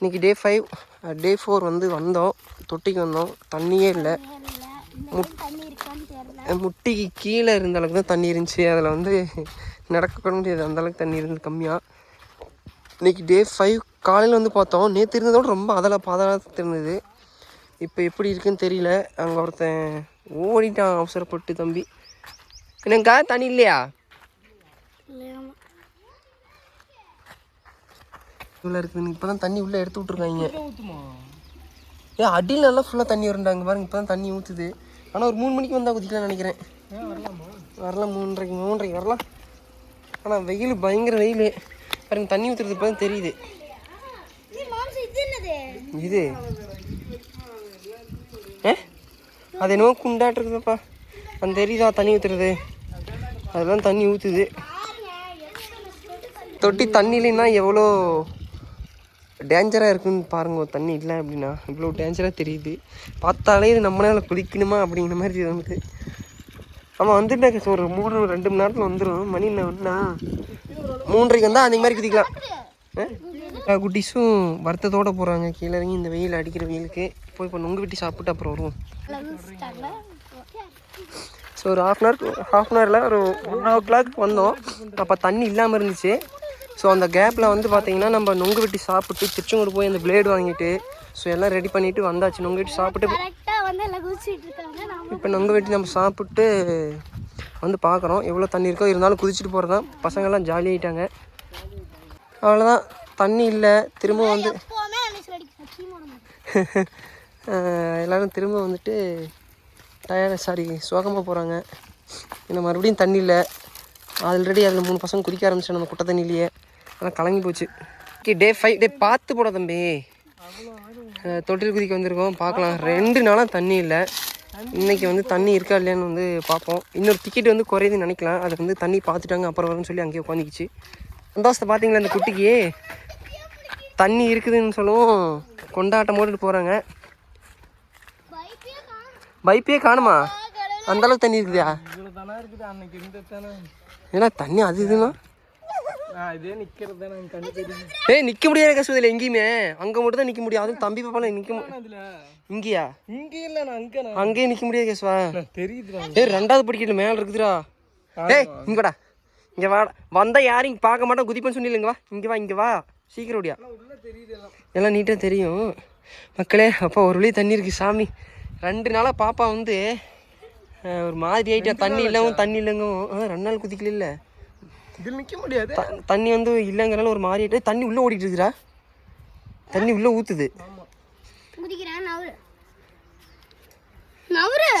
இன்னைக்கு day five day four வந்து வந்தோம். தொட்டிக்கு வந்தோம். தண்ணியே இல்லை. முட்டிக்கு கீழே இருந்த அளவுக்கு தான் தண்ணி இருந்துச்சு. அதில் வந்து நடக்க கூட முடியாது. அந்த அளவுக்கு தண்ணி இருந்தது கம்மியாக இன்னைக்கு டே ஃபைவ் காலையில் வந்து பார்த்தோம். நேற்று இருந்ததோட ரொம்ப அதில் பாதாளத்து இருந்தது. இப்போ எப்படி இருக்குன்னு தெரியல. அங்கே ஒருத்தன் ஓடிட்டான். அவசரப்பட்டு தம்பி. என்னங்கா தண்ணி இல்லையா? இவ்வளோ இருக்குது. இப்போ தான் தண்ணி உள்ளே எடுத்து விட்ருக்காங்க ஏ அடியில் நல்லா ஃபுல்லாக தண்ணி வருண்டாங்க பாருங்க இப்போ தான் தண்ணி ஊற்றுது ஆனால் ஒரு மூணு மணிக்கு வந்தால் குதிக்கலாம்னு நினைக்கிறேன். வரலாம் மூன்றரைக்கு மூன்றரைக்கு வரலாம். ஆனால் வெயில் பயங்கர வெயில். பாருங்க தண்ணி ஊற்றுறது இப்போ தான் தெரியுது. இது? ஏ? அது என்னவோ குண்டாட்டுருக்குதுப்பா. அந்த தெரியுதா தண்ணி ஊற்றுறது அதெல்லாம் தண்ணி ஊற்றுது தொட்டி தண்ணி இல்லைன்னா எவ்வளோ டேஞ்சராக இருக்குன்னு பாருங்கள் தண்ணி இல்லை அப்படின்னா. இவ்வளோ டேஞ்சராக தெரியுது. பார்த்தாலே இது நம்மளால் குளிக்கணுமா அப்படிங்கிற மாதிரி வந்து ஆமாம் வந்துட்டேன் ஒரு மூணு ரெண்டு மணி நேரத்தில் வந்துடும் மணி என்ன ஒன்றா மூன்றரைக்கு வந்தால் அந்த மாதிரி குதிக்கலாம். ஆ? குட்டிஸும் வருத்தத்தோடு போகிறாங்க கீழே இறங்கி இந்த வெயில் அடிக்கிற வெயிலுக்கு. போய் இப்போ நொங்கு வெட்டி சாப்பிட்டு அப்புறம் வருவோம். ஸோ ஒரு half an hour half an ஹவரில் ஒரு ஒன் ஓ கிளாக் வந்தோம். அப்போ தண்ணி இல்லாமல் இருந்துச்சு. ஸோ அந்த கேப்பில் வந்து பார்த்தீங்கன்னா நம்ம நொங்கு வெட்டி சாப்பிட்டு திருச்செங்கோடு போய் அந்த பிளேடு வாங்கிட்டு ஸோ எல்லாம் ரெடி பண்ணிவிட்டு வந்தாச்சு. நொங்கு வெட்டி சாப்பிட்டு இப்போ நொங்கு வெட்டி நம்ம சாப்பிட்டு வந்து பார்க்குறோம் எவ்வளோ தண்ணி இருக்கோ இருந்தாலும் குதிச்சுட்டு போகிறது தான் பசங்கள்லாம் ஜாலியாகிட்டாங்க அவ்வளோதான் தண்ணி இல்லை. திரும்ப வந்து எல்லாரும் திரும்ப வந்துட்டு டயர்ட் சாரி சோகமாக போகிறாங்க ஏன்னா மறுபடியும் தண்ணி இல்லை. ஆல்ரெடி அதில் மூணு பசங்க குதிக்க ஆரம்பிச்சேன் அந்த குட்டை தண்ணியிலேயே அதெல்லாம் கலங்கி போச்சு. ஓகே டே ஃபைவ் டே பார்த்து போட தம்பி. தொட்டில் குதிக்க வந்திருக்கோம். பார்க்கலாம். ரெண்டு நாளாக தண்ணி இல்லை. இன்னைக்கு வந்து தண்ணி இருக்கா இல்லையான்னு வந்து பார்ப்போம். இன்னொரு டிக்கெட் வந்து குறையுதுன்னு நினைக்கலாம். அது வந்து தண்ணி பார்த்துட்டாங்க அப்புறம் வரும்னு சொல்லி அங்கேயே உட்காந்துக்கிச்சு சந்தோஷத்தை பார்த்தீங்களா அந்த குட்டிக்கு? தண்ணி இருக்குதுன்னு சொல்லவும். கொண்டாட்டம் போட்டுட்டு போகிறாங்க பைப்பே காணுமா? அந்தளவுக்கு தண்ணி இருக்குதா? ஏன்னா தண்ணி அது இதுனா நான் இதே நிற்கிறது தானே எனக்கு கண்ணு தெரியுது. ஏய் நிற்க முடியாது கசுவதில் எங்கேயுமே. அங்கே மட்டும் தான் நிற்க முடியும். அதுவும் தம்பி மு- அதில்? இங்கேயா? இங்கே இல்லை நான் அங்கே நான்? அங்கேயே நிற்க முடியாது கேசுவா. தெரியுதுடா. ஏய் ரெண்டாவது படிக்கல மேலே இருக்குதுடா. ஏய் இங்கடா இங்கே வா வந்தால் யாரும் இங்கே பார்க்க மாட்டோம் குதிப்பேன்னு சொன்னீங்க வா. இங்கே வா இங்கே வா. சீக்கிரம் ஓடியா. தெரியுது எல்லாம். நீட்டாக தெரியும். மக்களே அப்பா ஒரு வழி தண்ணி இருக்குது சாமி. ரெண்டு நாளாக பாப்பா வந்து ஒரு மாதிரி ஆயிட்டா. தண்ணி இல்லவும் தண்ணி இல்லைங்கவும் ஆ, ரெண்டு நாள் குதிக்கல இல்லை இதில் நிற்க முடியாது. த- தண்ணி வந்து இல்லைங்கிறனால ஒரு மாதிரி ஆயிட்டு. தண்ணி உள்ளே ஓடிட்டு இருக்குடா தண்ணி உள்ளே ஊற்றுது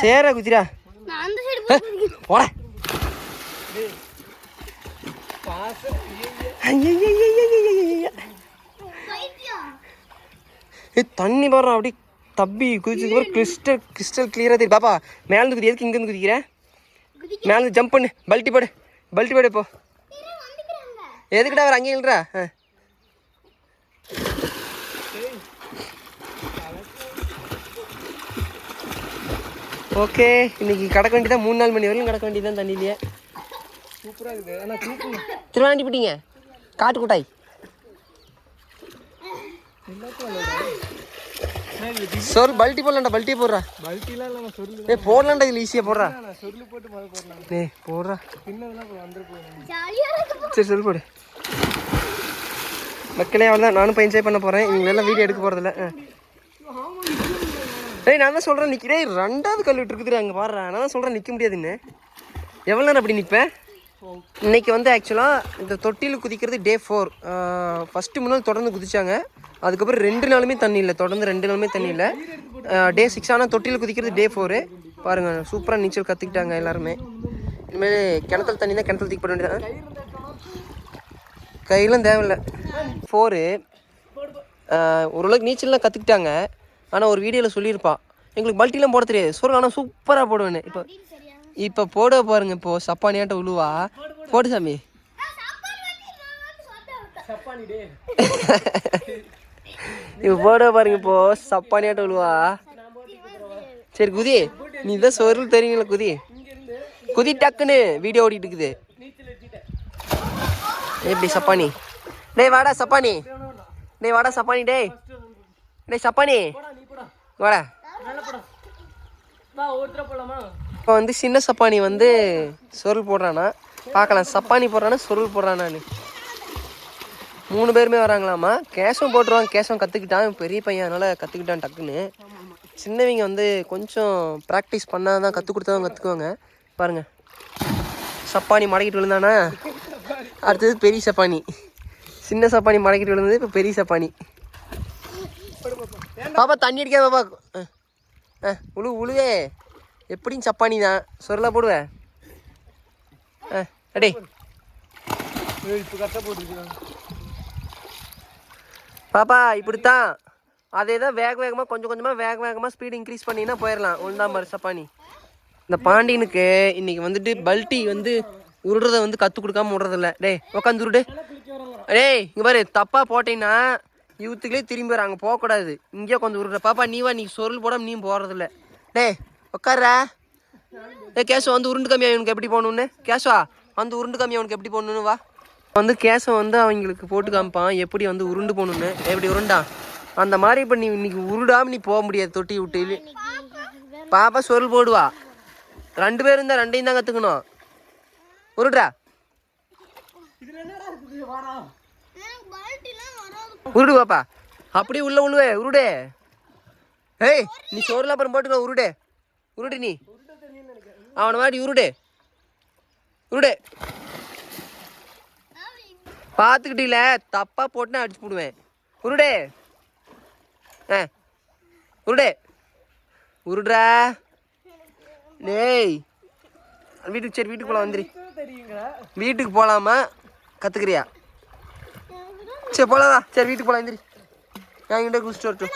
சேரா குதிரா. நான் அந்த சைடு போய் குதிக்கிறேன். போட. தண்ணி பாரு அப்படி தப்பி குதிச்சதுக்கு அப்புறம் கிறிஸ்டல் கிறிஸ்டல் கிளியராக தெரியும் பாப்பா மேலேருந்து குதி எதுக்கு இங்கேருந்து குதிக்கிற? குதிக்க மேலேருந்து ஜம்ப் பண்ணு பல்ட்டி போடு பல்ட்டி போடு இப்போ. எதுக்குடா அவர் அங்கே இல்லைடா ஆ. ஓகே இன்னைக்கு கடக்க வேண்டியதான் மூணு நாலு மணி வரையும் கடக்க வேண்டியதான் தண்ணியிலேயே. சூப்பராக இருக்குது. ஆனால் தூக்கணும் திருவாண்டி போட்டீங்க காட்டு குட்டாய். சொல் பல்ட்டி போடலாம்டா பல்ட்டி போடுறா. பல்ட்டிலாம் சொல்லு ஏ போடலாம்டா இதில் ஈஸியாக போடுறா. போட்டு மழை போடலாம் ஏ போடுறா. பின்னதெல்லாம் சரி சொல்லு போடு. மக்களே அவ்வளோதான் நானும் இப்போ என்ஜாய் பண்ண போகிறேன் இவங்களெல்லாம் வீடியோ எடுக்க போகிறதில்ல ஏய் நான் தான் சொல்கிறேன் நிற்கிறே ரெண்டாவது கல் இருக்குதுடா அங்கே பாடுறேன் நான் தான் சொல்கிறேன் நிற்க முடியாதுன்னு எவ்வளோ நேரம் அப்படி நிற்பேன் இன்னைக்கு வந்து ஆக்சுவலாக இந்த தொட்டியில் குதிக்கிறது டே ஃபோர் ஃபஸ்ட்டு முன்னாள் தொடர்ந்து குதிச்சாங்க. அதுக்கப்புறம் ரெண்டு நாளுமே தண்ணி இல்லை. தொடர்ந்து ரெண்டு நாளுமே தண்ணி இல்லை. டே சிக்ஸ் ஆனால் தொட்டியில் குதிக்கிறது டே ஃபோரு பாருங்கள் சூப்பராக நீச்சல் கற்றுக்கிட்டாங்க எல்லாருமே. இனிமேல் கிணத்துல தண்ணி தான் கிணத்துல தூக்கி போட வேண்டியதான் கையெல்லாம் தேவையில்லை. ஃபோரு ஓரளவுக்கு நீச்சல்லாம் கற்றுக்கிட்டாங்க ஆனால் ஒரு வீடியோவில் சொல்லியிருப்பா. எங்களுக்கு பல்ட்டிலாம் போட தெரியாது. சொல்லுங்க ஆனால் சூப்பராக போடுவேன் இப்போ இப்போ போட பாருங்க இப்போ சப்பானியாட்ட உழுவா. போடு சாமி. இப்போ போட பாருங்க இப்போ சப்பானியாட்ட உழுவா. சரி குதி. நீ தான் சொருள் தெரியுங்களா குதி. குதி டக்குன்னு வீடியோ ஓடிட்டு இருக்குது. எப்படி சப்பானி. டேய் வாடா சப்பானி. டேய் வாடா சப்பானி டேய். டேய் சப்பானி. வாடா. ஒருத்தர போலாமா இப்போ வந்து சின்ன சப்பானி வந்து சொருள் போடுறானா. பார்க்கலாம் சப்பானி போடுறானா சொருள் போடுறானான்னு மூணு பேருமே வராங்களாமா? கேஷும் போட்டுருவான். கேஷும் கற்றுக்கிட்டான் பெரிய பையன் அதனால் கற்றுக்கிட்டான் டக்குன்னு. சின்னவங்க வந்து கொஞ்சம் ப்ராக்டிஸ் பண்ணால் தான் கற்றுக் கொடுத்தா கற்றுக்குவாங்க பாருங்கள் சப்பானி மடக்கிட்டு விழுந்தானா? அடுத்தது பெரிய சப்பானி. சின்ன சப்பானி மடக்கிட்டு விழுந்தது இப்போ பெரிய சப்பானி. பாப்பா தண்ணி அடிக்காத பாப்பா. ஆ உழு உழுவே. எப்படியும் சப்பானி தான். சொரலா போடுவேன் ஆ அடே. இப்போ கரெக்டாக போட்டுருக்காங்க பாப்பா இப்படித்தான். அதே தான் வேக வேகமாக கொஞ்சம் கொஞ்சமாக வேக வேகமாக ஸ்பீடு இன்க்ரீஸ் பண்ணினா போயிடலாம் ஒன்றாம் மாதிரி சப்பானி. இந்த பாண்டியனுக்கு இன்னைக்கு வந்துட்டு பல்ட்டி வந்து உருடுறத வந்து கற்றுக் கொடுக்காம விடுறதில்ல. டே உக்காந்து உருடு. டேய் இங்கே பாரு தப்பாக போட்டீங்கன்னா யூத்துக்குள்ளே திரும்பி வர அங்கே போகக்கூடாது. இங்கேயே கொஞ்சம் உருடுற. பாப்பா நீ வா நீ சொருள் போடாமல் நீ போகிறதில்ல டே உட்கார்றா ஏ கேசவ வந்து உருண்டு கம்மியாக இவனுக்கு எப்படி போகணுன்னு கேசவா வந்து உருண்டு கம்மியாக அவனுக்கு எப்படி போகணுன்னு வா. வந்து கேசவ வந்து அவங்களுக்கு போட்டு காமிப்பான் எப்படி வந்து உருண்டு போகணுன்னு எப்படி உருண்டா. அந்த மாதிரி இப்போ நீ இன்னைக்கு உருடாம நீ போக முடியாது தொட்டி விட்டு. பாப்பா சொருள் போடுவா. ரெண்டு பேரும் இருந்தால் ரெண்டையும் தான் கற்றுக்கணும் உருடுறா. உருடு பாப்பா. அப்படியே உள்ள உழுவே உருடே. ஏய் நீ சோறுலாம் அப்புறம் போட்டுக்கோ உருடே. உருடு நீ. அவனை மாதிரி உருடு. உருடு. பார்த்துக்கிட்டீல தப்பா போட்டுனா அடிச்சு போடுவேன். உருடே. ஆ. உருடே. உருடுறா. டேய். வீட்டுக்கு சரி வீட்டுக்கு வந்துரு. வீட்டுக்கு போகலாமா கற்றுக்கிறியா சரி போலாமா சரி வீட்டுக்கு போகலாம் எந்திரி என்கிட்ட குடிச்சிட்டு வரட்டும்.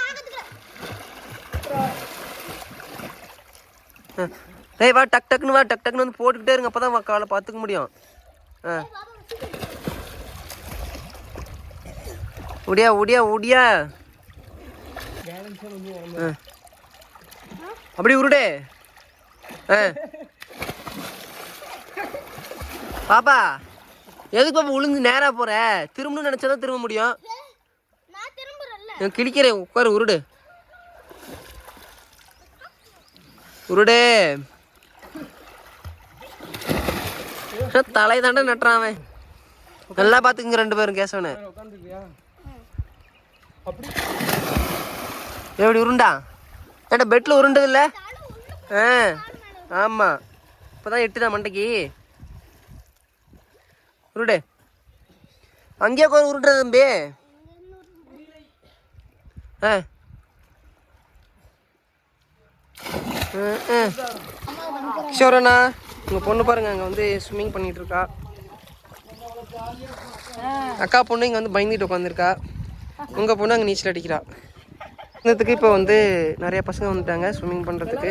டேய் வா டக் டக்குன்னு வா டக் டக்குன்னு வந்து போட்டுக்கிட்டே இருங்க. அப்போ தான் காலை பார்த்துக்க முடியும். ஆ. உடியா உடியா உடியா. ஆ. அப்படி உருடே. ஆ. பாப்பா எதுக்கு பாப்பா உளுந்து நேரா போற? திரும்பணும்னு நினைச்சா திரும்ப முடியும். நான் கிழிக்கிறேன் உட்காரு உருடு. உருடே. தலை தாண்டா நட்டுறான் அவன். நல்லா பார்த்துக்குங்க ரெண்டு பேரும் கேசவனை. எப்படி உருண்டா? ஏன்டா பெட்டில் உருண்டது இல்லை? ஆ ஆமாம் இப்போ தான் எட்டு தான் மண்டைக்கு? உருடு. அங்கேயே உட்காந்து உருட்டுறது தம்பி. ஆ. கிஷோரண்ணா உங்கள் பொண்ணு பாருங்க அங்கே வந்து ஸ்விம்மிங் பண்ணிட்டு இருக்கா அக்கா பொண்ணு இங்கே வந்து பயந்துட்டு உட்காந்துருக்கா உங்கள் பொண்ணு அங்கே நீச்சல் அடிக்கிறா. இன்னத்துக்கு இப்போ வந்து நிறைய பசங்க வந்துட்டாங்க ஸ்விம்மிங் பண்ணுறதுக்கு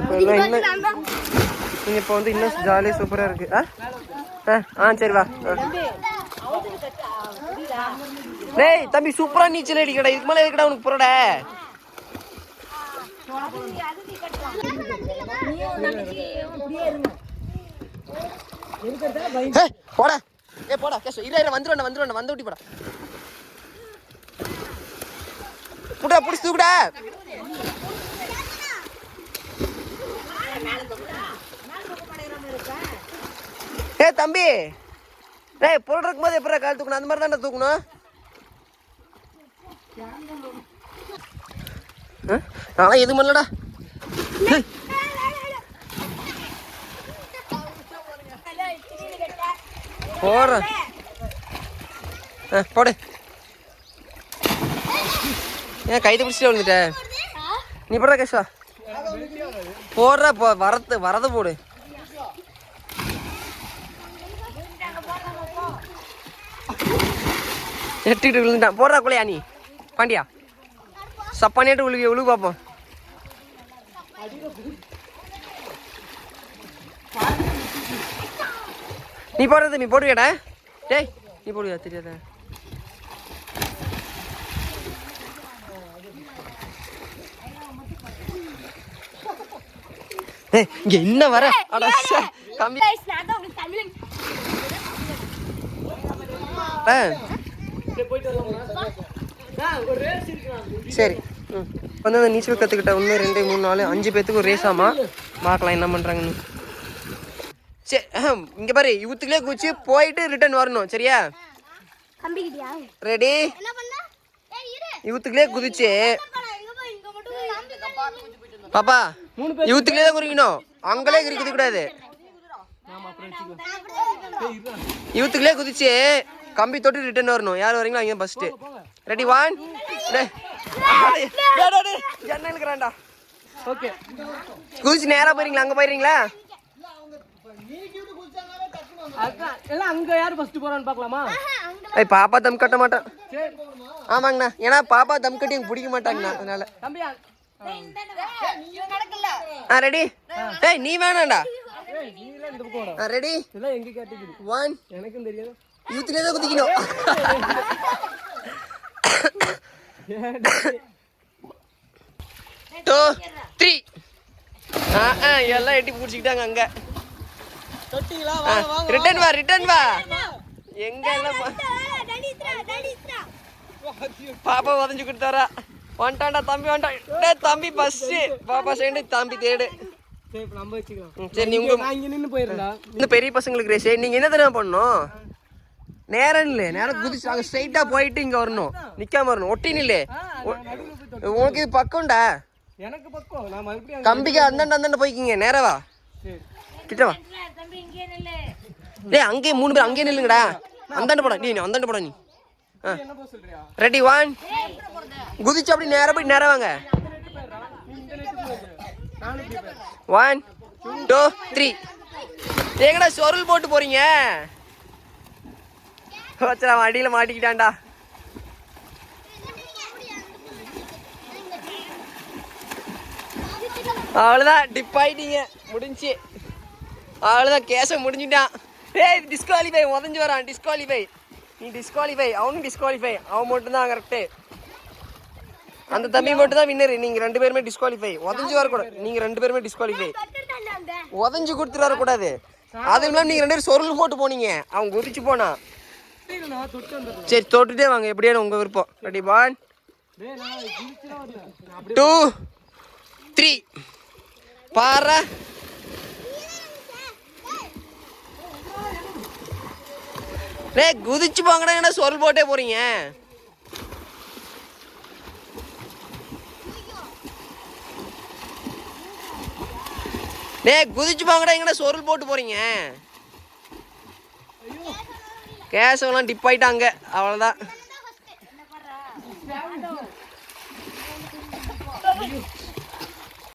இப்போ எல்லாம் இன்னும் நீங்கள் இப்போ வந்து இன்னும் ஜாலியாக சூப்பராக இருக்குது ஆ? ஆ ஆ சரி வா. டேய் தம்பி சூப்பராக நீச்சல் அடிக்கடா. இதுக்கு மேலே எதுக்கடா உனக்கு புறட? போடா. ஏ போடா கேஷ் இரு இரு வந்துருவேன் வந்துருவேன் வந்து விட்டி போடா. புடா புடிச்சு தூக்குடா. ஏ தம்பி. டேய் பொருள் இருக்கும்போது எப்படா கால் தூக்கணும்? அந்த மாதிரி தானே தூக்கணும். ஆ? நான்லாம் எதுவும் பண்ணலடா. ஏய், போடுறேன். ஆ போடு. ஏன் கைதை பிடிச்சிட்டு வந்துட்ட நீ போடுற கேஷா போடுற போ வரது வரத போடு. எட்டுக்கிட்டு விழுந்துட்டான். போடுறா குள்ளையா நீ? பாண்டியா? சப்பானியாட்டு விழுவி விழுவு பார்ப்போம் நீ போடுறது நீ போடுவியாடா டேய் நீ போடுவியா? தெரியாத? இங்க என்ன வர? தம்பி போயிட்டு வரலாமா ஆ ஒரு ரேஸ் இருக்குண்ணா. சரி. ம். வந்து அந்த நீச்சல் கற்றுக்கிட்ட ஒன்று ரெண்டு மூணு நாலு அஞ்சு பேத்துக்கு ஒரு ரேஸ் ஆமா? பார்க்கலாம் என்ன பண்ணுறாங்கன்னு சரி இங்கே பாரு இவத்துக்குள்ளே குச்சி போயிட்டு ரிட்டர்ன் வரணும் சரியா? ரெடி என்ன பண்ண? ஏய் இரு. இவத்துக்குள்ளே குதிச்சு. பாப்பா இவத்துக்குள்ளே தான் குறிக்கணும் அங்களே குறிக்கிறது கூடாது. இவத்துக்குள்ளே குதிச்சு கம்பி தொட்டு ரிட்டர்ன் வரணும். யார் வரீங்களோ அங்கே ஃபஸ்ட்டு ரெடி ஒன் என்ன இருக்கிறான்டா ஓகே குதிச்சு நேராக போயிருங்களா அங்கே போயிருங்களா அதான் எல்லாம் அங்க யார் ஃபர்ஸ்ட் போறான்னு பார்க்கலாமா? ஏய் பாப்பா தம் கட்ட மாட்டான் ஆமாங்கண்ணா. ஏன்னா பாப்பா தம் கட்டி எனக்கு பிடிக்க மாட்டாங்கண்ணா அதனால. ஆ ரெடி ஏய் நீ ஆ ரெடி எங்க கேட்டகரி ஒன் எனக்கும் தெரியாது. யூத்துலேயே தான் குதிக்கணும். டூ த்ரீ ஆ ஆ எல்லாம் எட்டி பிடிச்சிக்கிட்டாங்க அங்கே. ரிட்டர்ன் வா ரிட்டர்ன் வா. எங்க பாப்பா உதஞ்சு கொடுத்தாரா? வந்துட்டான்டா தம்பி வந்துட்டான். டேய் தம்பி ஃபர்ஸ்ட் பாப்பா செகண்ட் தம்பி தேடு. சரி இப்ப நம்ம வச்சுக்கலாம். ம், சரி நீ உங்க நான் இங்க நின்னு போயிருந்தா இந்த பெரிய பசங்களுக்கு ரேஸ். நீங்க என்ன தெரியுமா பண்ணணும்? நேரம் இல்லை. நேரம் குதிச்சு அங்கே ஸ்ட்ரைட்டாக போயிட்டு இங்கே வரணும். நிற்காம வரணும். ஒட்டின்னு இல்லை. உனக்கு இது பக்கம்டா. எனக்கு பக்கம். நான் மறுபடியும் அங்க- கம்பிக்கு அந்தாண்ட அந்தாண்ட போய்க்கிங்க. நேரவா சரி. கிட்ட வா. டேய் அங்கேயே மூணு பேர் அங்கேயே நில்லுங்கடா. அந்தாண்ட போடா நீ அந்தாண்ட போடா நீ. ரெடி ஒன் குதிச்சு அப்படி நேரா போய் நேரா வாங்க. ஒன் டூ த்ரீ எங்கடா சொருள் போட்டு போறீங்க? வச்சா அடியில் மாட்டிக்கிட்டான்டா. அவ்வளோதான் டிப் ஆயிட்டீங்க. முடிஞ்சு. அவ்வளோதான் கேஸை முடிஞ்சிட்டான். ஏய் டிஸ்குவாலிஃபை உதஞ்சு வரான் டிஸ்குவாலிஃபை நீ டிஸ்குவாலிஃபை அவனும் டிஸ்குவாலிஃபை அவன் மட்டும்தான் கரெக்டு அந்த தம்பி மட்டும் தான் வின்னர் நீங்கள் ரெண்டு பேருமே டிஸ்குவாலிஃபை உதஞ்சு வரக்கூடாது. நீங்கள் ரெண்டு பேருமே டிஸ்குவாலிஃபை உதஞ்சு கொடுத்துட்டு வரக்கூடாது. அது இல்லாமல் நீங்கள் ரெண்டு பேரும் சொருள் போட்டு போனீங்க. அவன் குதிச்சு போனான். சரி தொட்டுட்டே வாங்க. எப்படியானு உங்கள் விருப்பம். ரெடி ஒன் டூ த்ரீ பாரு டேய் குதிச்சு போங்கடா என்ன சொல் போட்டே போறீங்க? டேய் குதிச்சு போங்கடா எங்கடா சொருள் போட்டு போறீங்க? கேசவெல்லாம் டிப் ஆயிட்டாங்க. அவ்வளோதான்